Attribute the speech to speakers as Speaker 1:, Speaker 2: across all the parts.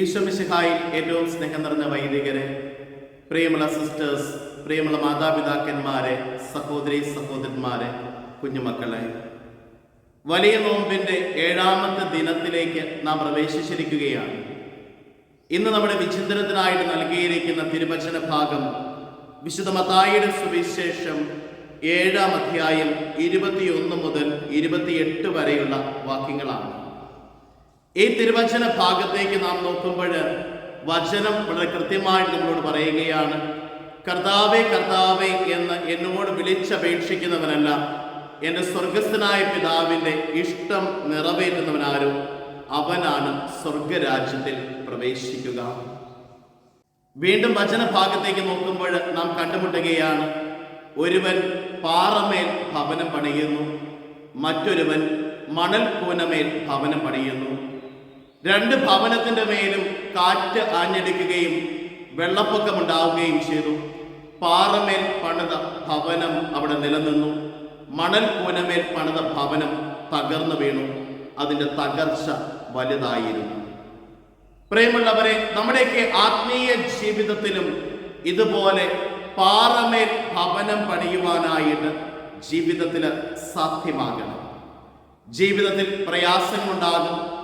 Speaker 1: ഈശ്വമിശിഹായിൽ ഏറ്റവും സ്നേഹം നിറഞ്ഞ വൈദികരെ പ്രിയമുള്ള സിസ്റ്റേഴ്സ് പ്രിയമുള്ള മാതാപിതാക്കന്മാരെ സഹോദരി സഹോദരന്മാരെ കുഞ്ഞുമക്കളെ. വലിയ നോമ്പിന്റെ ഏഴാമത്തെ ദിനത്തിലേക്ക് നാം പ്രവേശിച്ചിരിക്കുകയാണ്. ഇന്ന് നമ്മുടെ വിചിന്തനത്തിനായിട്ട് നൽകിയിരിക്കുന്ന തിരുവചന ഭാഗം വിശുദ്ധ മത്തായിയുടെ സുവിശേഷം ഏഴാം അധ്യായം ഇരുപത്തിയൊന്ന് മുതൽ ഇരുപത്തിയെട്ട് വരെയുള്ള വാക്യങ്ങളാണ്. ഈ തിരുവചന ഭാഗത്തേക്ക് നാം നോക്കുമ്പോൾ വചനം വളരെ കൃത്യമായിട്ട് നമ്മളോട് പറയുകയാണ് കർത്താവെ കർത്താവെ എന്ന് എന്നോട് വിളിച്ചപേക്ഷിക്കുന്നവനല്ല എന്റെ സ്വർഗസ്ഥനായ പിതാവിന്റെ ഇഷ്ടം നിറവേറ്റുന്നവനാരും അവനാണ് സ്വർഗരാജ്യത്തിൽ പ്രവേശിക്കുക. വീണ്ടും വചനഭാഗത്തേക്ക് നോക്കുമ്പോൾ നാം കണ്ടുമുട്ടുകയാണ് ഒരുവൻ പാറമേൽ ഭവനം പണിയുന്നു മറ്റൊരുവൻ മണൽ കൂനമേൽ ഭവനം പണിയുന്നു. രണ്ട് ഭവനത്തിന്റെ മേലും കാറ്റ് ആഞ്ഞടിക്കുകയും വെള്ളപ്പൊക്കമുണ്ടാവുകയും ചെയ്തു. പാറമേൽ പണിത ഭവനം അവിടെ നിലനിന്നു. മണൽ കൂനമേൽ പണിത ഭവനം തകർന്നു വീണു. അതിന്റെ തകർച്ച വലുതായിരുന്നു. പ്രേമുള്ളവരെ നമ്മുടെയൊക്കെ ആത്മീയ ജീവിതത്തിലും ഇതുപോലെ പാറമേൽ ഭവനം പണിയുവാനായിട്ട് ജീവിതത്തിൽ സാധ്യമാകണം. ജീവിതത്തിൽ പ്രയാസങ്ങളുണ്ടാകും.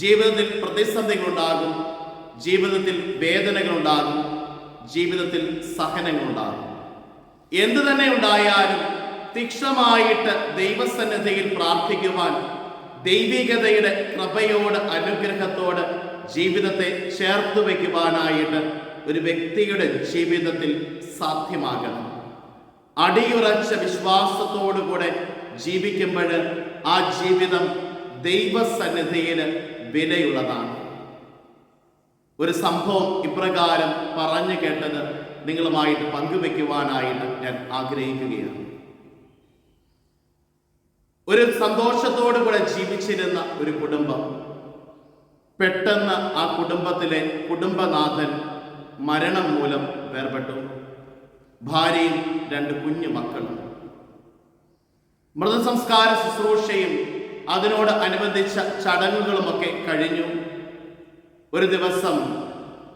Speaker 1: ജീവിതത്തിൽ പ്രതിസന്ധികളുണ്ടാകും ജീവിതത്തിൽ വേദനകളുണ്ടാകും ജീവിതത്തിൽ സഹനങ്ങളുണ്ടാകും. എന്തു തന്നെ ഉണ്ടായാലും തീക്ഷണമായിട്ട് ദൈവസന്നിധിയിൽ പ്രാർത്ഥിക്കുവാൻ ദൈവികതയുടെ കൃപയോട് അനുഗ്രഹത്തോട് ജീവിതത്തെ ചേർത്ത് വയ്ക്കുവാനായിട്ട് ഒരു വ്യക്തിയുടെ ജീവിതത്തിൽ സാധ്യമാകണം. അടിയുറച്ച വിശ്വാസത്തോടുകൂടെ ജീവിക്കുമ്പോൾ ആ ജീവിതം ദൈവസന്നിധിയിൽ വിലയുള്ളതാണ്. ഒരു സംഭവം ഇപ്രകാരം പറഞ്ഞു കേട്ടത് നിങ്ങളുമായിട്ട് പങ്കുവെക്കുവാനായിട്ട് ഞാൻ ആഗ്രഹിക്കുകയാണ്. ഒരു സന്തോഷത്തോടു കൂടെ ജീവിച്ചിരുന്ന ഒരു കുടുംബം പെട്ടെന്ന് ആ കുടുംബത്തിലെ കുടുംബനാഥൻ മരണം മൂലം വേർപെട്ടു. ഭാര്യയും രണ്ട് കുഞ്ഞു മക്കളും മൃതസംസ്കാര ശുശ്രൂഷയും അതിനോട് അനുബന്ധിച്ച ചടങ്ങുകളുമൊക്കെ കഴിഞ്ഞു. ഒരു ദിവസം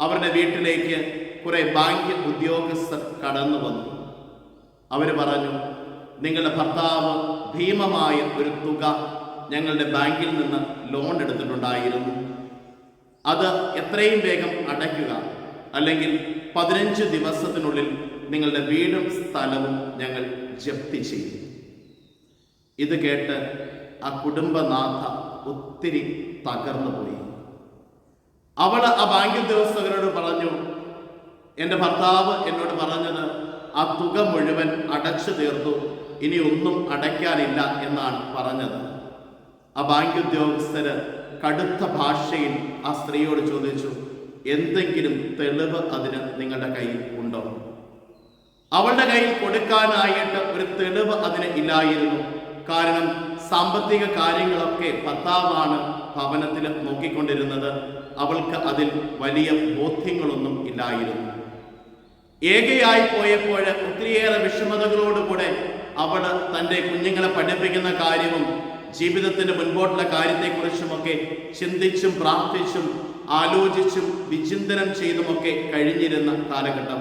Speaker 1: അവരുടെ വീട്ടിലേക്ക് കുറെ ബാങ്ക് ഉദ്യോഗസ്ഥർ കടന്നു വന്നു. അവർ പറഞ്ഞു നിങ്ങളുടെ ഭർത്താവ് ഭീമമായ ഒരു തുക ഞങ്ങളുടെ ബാങ്കിൽ നിന്ന് ലോൺ എടുത്തിട്ടുണ്ടായിരുന്നു. അത് എത്രയും വേഗം അടയ്ക്കുക. അല്ലെങ്കിൽ പതിനഞ്ച് ദിവസത്തിനുള്ളിൽ നിങ്ങളുടെ വീടും സ്ഥലവും ഞങ്ങൾ ജപ്തി ചെയ്യും. ഇത് കേട്ട് ആ കുടുംബനാഥ ഒത്തിരി തകർന്നു പോയി. അവൾ ആ ബാങ്ക് ഉദ്യോഗസ്ഥരോട് പറഞ്ഞു എന്റെ ഭർത്താവ് എന്നോട് പറഞ്ഞത് ആ തുക മുഴുവൻ അടച്ചു തീർത്തു ഇനി ഒന്നും അടയ്ക്കാനില്ല എന്നാണ് പറഞ്ഞത്. ആ ബാങ്ക് ഉദ്യോഗസ്ഥര് കടുത്ത ഭാഷയിൽ ആ സ്ത്രീയോട് ചോദിച്ചു എന്തെങ്കിലും തെളിവ് അതിന് നിങ്ങളുടെ കയ്യിൽ ഉണ്ടോ? അവളുടെ കയ്യിൽ കൊടുക്കാനായിട്ട് ഒരു തെളിവ് അതിന് ഇല്ലായിരുന്നു. സാമ്പത്തിക കാര്യങ്ങളൊക്കെ ഭർത്താവാണ് ഭവനത്തിൽ നോക്കിക്കൊണ്ടിരുന്നത്. അവൾക്ക് അതിൽ വലിയ ബോധ്യങ്ങളൊന്നും ഇല്ലായിരുന്നു. ഏകയായി പോയപ്പോൾ ഒത്തിരിയേറെ വിഷമതകളോടുകൂടെ അവൾ തന്റെ കുഞ്ഞുങ്ങളെ പഠിപ്പിക്കുന്ന കാര്യവും ജീവിതത്തിന്റെ മുൻപോട്ടുള്ള കാര്യത്തെക്കുറിച്ചുമൊക്കെ ചിന്തിച്ചും പ്രാർത്ഥിച്ചും ആലോചിച്ചും വിചിന്തനം ചെയ്തുമൊക്കെ കഴിഞ്ഞിരുന്ന കാലഘട്ടം.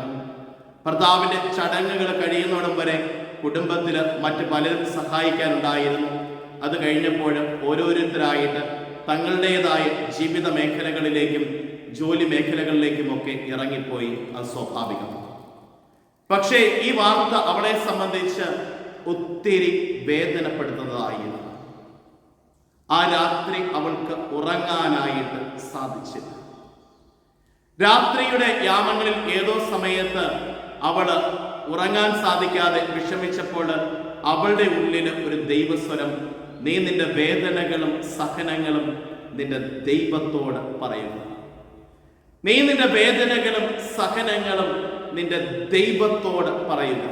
Speaker 1: ഭർത്താവിന്റെ ചടങ്ങുകൾ കഴിയുന്നോടം വരെ കുടുംബത്തിൽ മറ്റ് പലരും സഹായിക്കാനുണ്ടായിരുന്നു. അത് കഴിഞ്ഞപ്പോഴും ഓരോരുത്തരായിട്ട് തങ്ങളുടേതായ ജീവിത മേഖലകളിലേക്കും ജോലി മേഖലകളിലേക്കുമൊക്കെ ഇറങ്ങിപ്പോയി അത് സ്വാഭാവികം പക്ഷേ ഈ വാർത്ത അവളെ സംബന്ധിച്ച് ഒത്തിരി വേദനപ്പെടുത്തുന്നതായിരുന്നു ആ രാത്രി അവൾക്ക് ഉറങ്ങാനായിട്ട് സാധിച്ചില്ല. രാത്രിയുടെ യാമങ്ങളിൽ ഏതോ സമയത്ത് അവൾ ഉറങ്ങാൻ സാധിക്കാതെ വിഷമിച്ചപ്പോൾ അവളുടെ ഉള്ളിൽ ഒരു ദൈവസ്വരം നീ നിന്റെ വേദനകളും സഹനങ്ങളും നിന്റെ ദൈവത്തോട് പറയുന്നു. നീ നിന്റെ വേദനകളും സഹനങ്ങളും നിന്റെ ദൈവത്തോട് പറയുന്നു.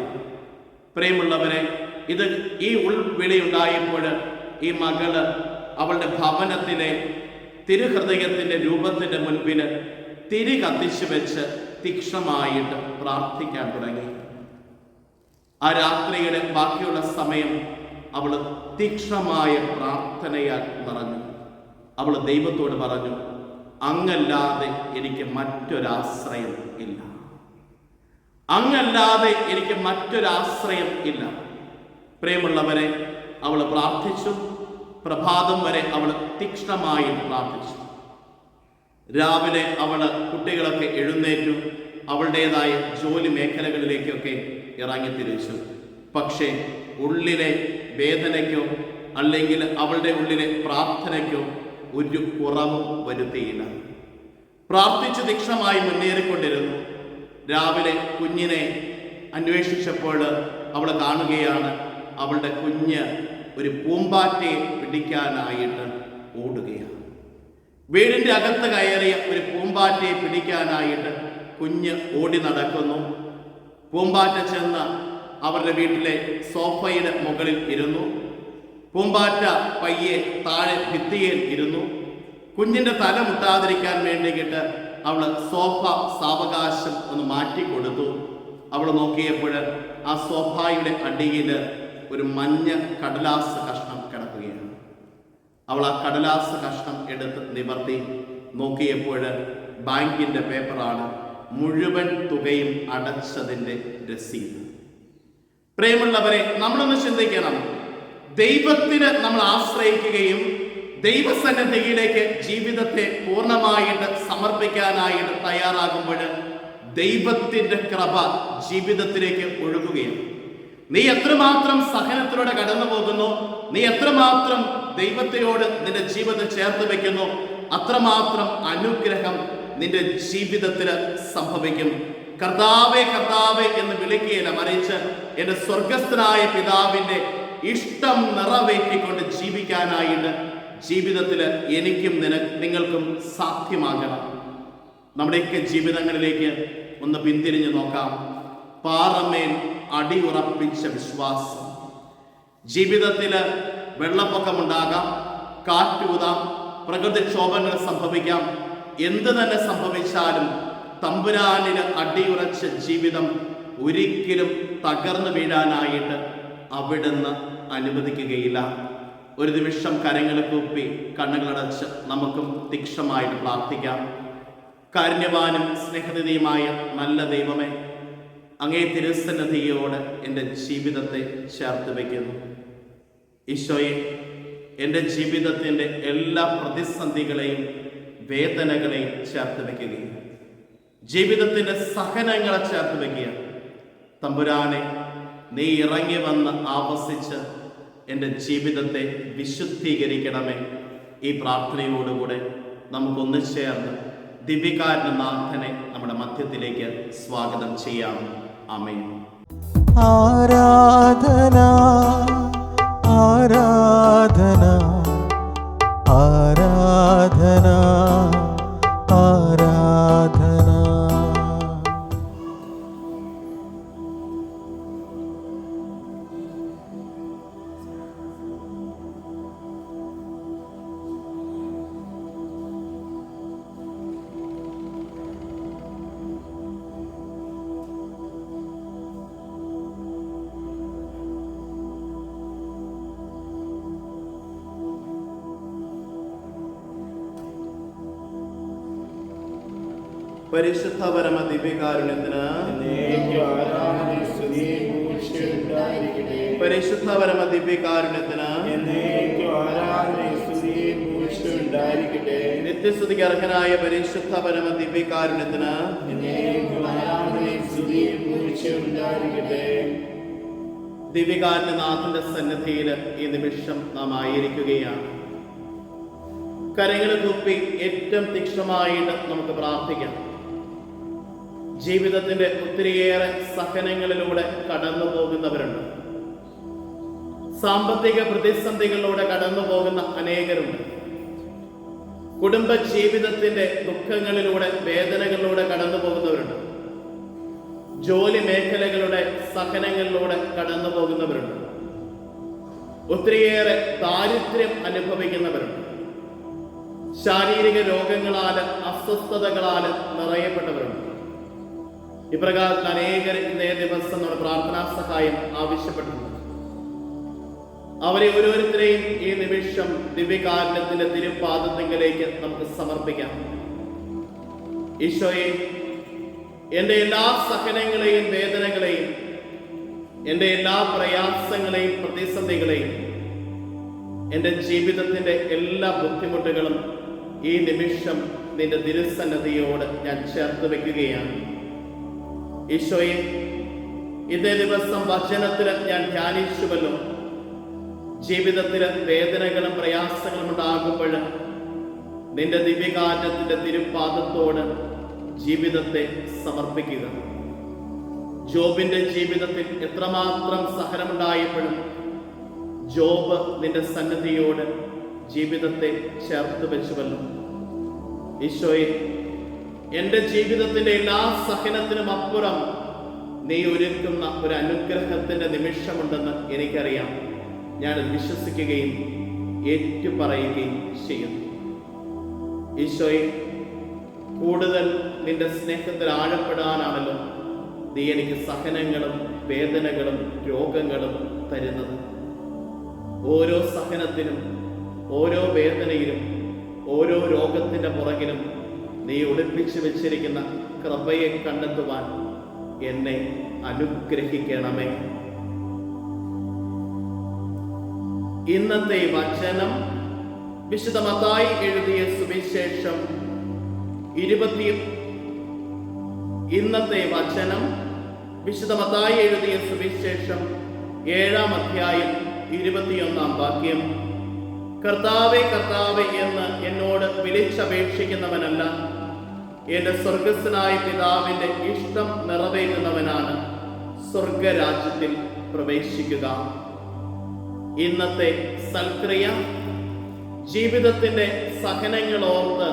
Speaker 1: പ്രിയമുള്ളവരെ ഇത് ഈ ഉൾവിളി ഉണ്ടായപ്പോൾ ഈ മകൾ അവളുടെ ഭവനത്തിലെ തിരുഹൃദയത്തിന്റെ രൂപത്തിന്റെ മുൻപിൽ തിരി കത്തിച്ചു വെച്ച് തീക്ഷണമായിട്ട് പ്രാർത്ഥിക്കാൻ തുടങ്ങി. ആ രാത്രിയുടെ ബാക്കിയുള്ള സമയം അവൾ തീക്ഷമായ പ്രാർത്ഥനയാൽ പറഞ്ഞു. അവൾ ദൈവത്തോട് പറഞ്ഞു അങ്ങല്ലാതെ എനിക്ക് മറ്റൊരാശ്രയം ഇല്ല. അങ്ങല്ലാതെ എനിക്ക് മറ്റൊരാശ്രയം ഇല്ല. പ്രേമുള്ളവരെ അവൾ പ്രാർത്ഥിച്ചു. പ്രഭാതം വരെ അവൾ തീക്ഷ്ണമായി പ്രാർത്ഥിച്ചു. രാവിലെ അവൾ കുട്ടികളൊക്കെ എഴുന്നേറ്റു. അവളുടേതായ ജോലി മേഖലകളിലേക്കൊക്കെ ഇറങ്ങി തിരിച്ചു പക്ഷേ ഉള്ളിലെ വേദനയ്ക്കോ അല്ലെങ്കിൽ അവളുടെ ഉള്ളിലെ പ്രാർത്ഥനയ്ക്കോ ഒരു കുറവും വരുത്തിയില്ല. പ്രാർത്ഥിച്ചു തീക്ഷണമായി മുന്നേറിക്കൊണ്ടിരുന്നു. രാവിലെ കുഞ്ഞിനെ അന്വേഷിച്ചപ്പോൾ അവൾ കാണുകയാണ് അവളുടെ കുഞ്ഞ് ഒരു പൂമ്പാറ്റയെ പിടിക്കാനായിട്ട് ഓടുകയാണ്. വീടിന്റെ അകത്ത് കയറിയ ഒരു പൂമ്പാറ്റയെ പിടിക്കാനായിട്ട് കുഞ്ഞ് ഓടി നടക്കുന്നു. പൂമ്പാറ്റ ചെന്ന് അവരുടെ വീട്ടിലെ സോഫയുടെ മുകളിൽ ഇരുന്നു. പൂമ്പാറ്റ പയ്യെ താഴെ ഭിത്തിയിൽ ഇരുന്നു. കുഞ്ഞിന്റെ തല മുട്ടാതിരിക്കാൻ വേണ്ടിയിട്ട് അവൾ സോഫ സാവകാശം ഒന്ന് മാറ്റിക്കൊടുത്തു അവൾ നോക്കിയപ്പോൾ ആ സോഫയുടെ അടിയിൽ ഒരു മഞ്ഞ കടലാസ് കഷ്ണം കിടക്കുകയാണ്. അവൾ ആ കടലാസ് കഷ്ണം എടുത്ത് നിവർത്തി. നോക്കിയപ്പോൾ ബാങ്കിന്റെ പേപ്പറാണ് മുഴുവൻ തുകയും അടച്ചതിന്റെ രസീത്. പ്രിയമുള്ളവരെ നമ്മളൊന്ന് ചിന്തിക്കണം. ദൈവത്തിന് നമ്മൾ ആശ്രയിക്കുകയും ദൈവസന്നദ്ധിയിലേക്ക് ജീവിതത്തെ പൂർണമായിട്ട് സമർപ്പിക്കാനായിട്ട് തയ്യാറാകുമ്പോൾ ദൈവത്തിന്റെ കൃപ ജീവിതത്തിലേക്ക് ഒഴുകുകയാണ്. നീ എത്രമാത്രം സഹനത്തിലൂടെ കടന്നു പോകുന്നു നീ എത്രമാത്രം ദൈവത്തിനോട് നിന്റെ ജീവിതം ചേർത്ത് വെക്കുന്നു അത്രമാത്രം അനുഗ്രഹം നിന്റെ ജീവിതത്തിൽ സംഭവിക്കും. കർത്താവെ കർത്താവെ എന്ന് വിളിക്കുകയില്ല മറിച്ച് എന്റെ സ്വർഗസ്ഥനായ പിതാവിന്റെ ഇഷ്ടം നിറവേറ്റിക്കൊണ്ട് ജീവിക്കാനായിട്ട് ജീവിതത്തിൽ എനിക്കും നിന നിങ്ങൾക്കും സാധ്യമാകണം. നമ്മുടെയൊക്കെ ജീവിതങ്ങളിലേക്ക് ഒന്ന് പിന്തിരിഞ്ഞു നോക്കാം. പാറമേൽ അടിയുറപ്പിച്ച വിശ്വാസം. ജീവിതത്തിൽ വെള്ളപ്പൊക്കമുണ്ടാകാം കാറ്റൂതാം പ്രകൃതിക്ഷോഭങ്ങൾ സംഭവിക്കാം. എന്ത് തന്നെ സംഭവിച്ചാലും തമ്പുരാനിന് അടിയുറച്ച ജീവിതം ഒരിക്കലും തകർന്നു വീഴാനായിട്ട് അവിടുന്ന് അനുവദിക്കുകയില്ല. ഒരു നിമിഷം കരങ്ങൾ കൂപ്പി കണ്ണുകളടച്ച് നമുക്കും തീക്ഷമായിട്ട് പ്രാർത്ഥിക്കാം. കാരുണ്യവാനും സ്നേഹനിധിയുമായ നല്ല ദൈവമേ അങ്ങേ തിരുസന്നധിയോട് എന്റെ ജീവിതത്തെ ചേർത്ത് വയ്ക്കുന്നു. ഈശോയെ എന്റെ ജീവിതത്തിന്റെ എല്ലാ പ്രതിസന്ധികളെയും വേദനകളെയും ചേർത്ത് വയ്ക്കുകയും ജീവിതത്തിന്റെ സഹനങ്ങളെ ചേർത്ത് വെക്കുക. തമ്പുരാനെ നീ ഇറങ്ങി വന്ന് ആവസിച്ച് എന്റെ ജീവിതത്തെ വിശുദ്ധീകരിക്കണമേ. ഈ പ്രാർത്ഥനയോടുകൂടെ നമുക്കൊന്നു ചേർന്ന് ദിവ്യകാരനാഥനെ നമ്മുടെ മധ്യത്തിലേക്ക് സ്വാഗതം ചെയ്യാം. അമേ
Speaker 2: ആരാധന ആരാധന.
Speaker 1: പരിശുദ്ധ പരമ ദിവ്യകാരുണ്യത്തിന് പരിശുദ്ധ പരമ ദിവ്യകാരുണ്യത്തിന്. നിത്യസ്തുതിക്ക് അർഹനായ പരിശുദ്ധ പരമ ദിവ്യകാരുണ്യത്തിന്. ദിവ്യകാരുണ്യനാഥന്റെ സന്നിധിയിൽ ഈ നിമിഷം നാം ആയിരിക്കുകയാണ്. കരങ്ങൾ തൂപ്പി ഏറ്റവും തീക്ഷണമായിട്ട് നമുക്ക് പ്രാർത്ഥിക്കാം. ജീവിതത്തിന്റെ ഒത്തിരിയേറെ സഹനങ്ങളിലൂടെ കടന്നു പോകുന്നവരുണ്ട് സാമ്പത്തിക പ്രതിസന്ധികളിലൂടെ കടന്നു പോകുന്ന അനേകരുണ്ട്. കുടുംബ ജീവിതത്തിന്റെ ദുഃഖങ്ങളിലൂടെ വേദനകളിലൂടെ കടന്നു പോകുന്നവരുണ്ട് ജോലി മേഖലകളുടെ സഹനങ്ങളിലൂടെ കടന്നു പോകുന്നവരുണ്ട് ഒത്തിരിയേറെ ദാരിദ്ര്യം അനുഭവിക്കുന്നവരുണ്ട്. ശാരീരിക രോഗങ്ങളാലും അസ്വസ്ഥതകളാലും നിറയപ്പെട്ടവരുണ്ട്. ഇപ്രകാരത്തിൽ അനേകർ ഇന്നേ ദിവസം നമ്മുടെ പ്രാർത്ഥനാ സഹായം ആവശ്യപ്പെട്ടിട്ടുണ്ട്. അവരെ ഓരോരുത്തരെയും ഈ നിമിഷം ദിവ്യകാരണത്തിന്റെ തിരുപാദത്തിങ്കിലേക്ക് നമുക്ക് സമർപ്പിക്കാം. ഈശോയെ എന്റെ എല്ലാ സഹനങ്ങളെയും വേദനകളെയും എന്റെ എല്ലാ പ്രയാസങ്ങളെയും പ്രതിസന്ധികളെയും എന്റെ ജീവിതത്തിന്റെ എല്ലാ ബുദ്ധിമുട്ടുകളും ഈ നിമിഷം നിന്റെ തിരുസന്നതിയോട് ഞാൻ ചേർത്ത് വെക്കുകയാണ്. ഈശോയെ ഇതേ ദിവസം വചനത്തിൽ ഞാൻ ധ്യാനിച്ചുവല്ലോ. ജീവിതത്തിൽ വേദനകളും പ്രയാസങ്ങളും ഉണ്ടാകുമ്പോൾ നിന്റെ ദിവ്യകാറ്റത്തിന്റെ തിരുപ്പാദത്തോട് ജീവിതത്തെ സമർപ്പിക്കുക. ജോബിന്റെ ജീവിതത്തിൽ എത്രമാത്രം സഹനമുണ്ടായപ്പോഴും ജോബ് നിന്റെ സന്നദ്ധിയോട് ജീവിതത്തെ ചേർത്ത് വെച്ചുവല്ലോ. ഈശോയെ എന്റെ ജീവിതത്തിന്റെ എല്ലാ സഹനത്തിനും അപ്പുറം നീ ഒരുക്കുന്ന ഒരു അനുഗ്രഹത്തിന്റെ നിമിഷമുണ്ടെന്ന് എനിക്കറിയാം. ഞാൻ വിശ്വസിക്കുകയും ഏറ്റുപറയുകയും ചെയ്യുന്നു. ഈശോയെ കൂടുതൽ നിന്റെ സ്നേഹത്തിൽ ആഴപ്പെടാനാണല്ലോ നീ എനിക്ക് സഹനങ്ങളും വേദനകളും രോഗങ്ങളും തരുന്നത്. ഓരോ സഹനത്തിനും ഓരോ വേദനയിലും ഓരോ രോഗത്തിന്റെ പുറകിലും നീ ഒളിപ്പിച്ചു വെച്ചിരിക്കുന്ന കൃപയെ കണ്ടെത്തുവാൻ എന്നെ അനുഗ്രഹിക്കണമേ. ഇന്നത്തെ വചനം വിശദമതായി എഴുതിയ സുവിശേഷം ഇരുപത്തി ഇന്നത്തെ വചനം വിശദമതായി എഴുതിയ സുവിശേഷം ഏഴാം അധ്യായം ഇരുപത്തിയൊന്നാം വാക്യം. കർത്താവെ കർത്താവെ എന്ന് എന്നോട് വിളിച്ചപേക്ഷിക്കുന്നവനല്ല എന്റെ സ്വർഗസ്സനായ പിതാവിന്റെ ഇഷ്ടം നിറവേറ്റുന്നവനാണ് സ്വർഗരാജ്യത്തിൽ പ്രവേശിക്കുക. ഇന്നത്തെ സൽക്രിയ ജീവിതത്തിന്റെ സഹനങ്ങളോർത്ത്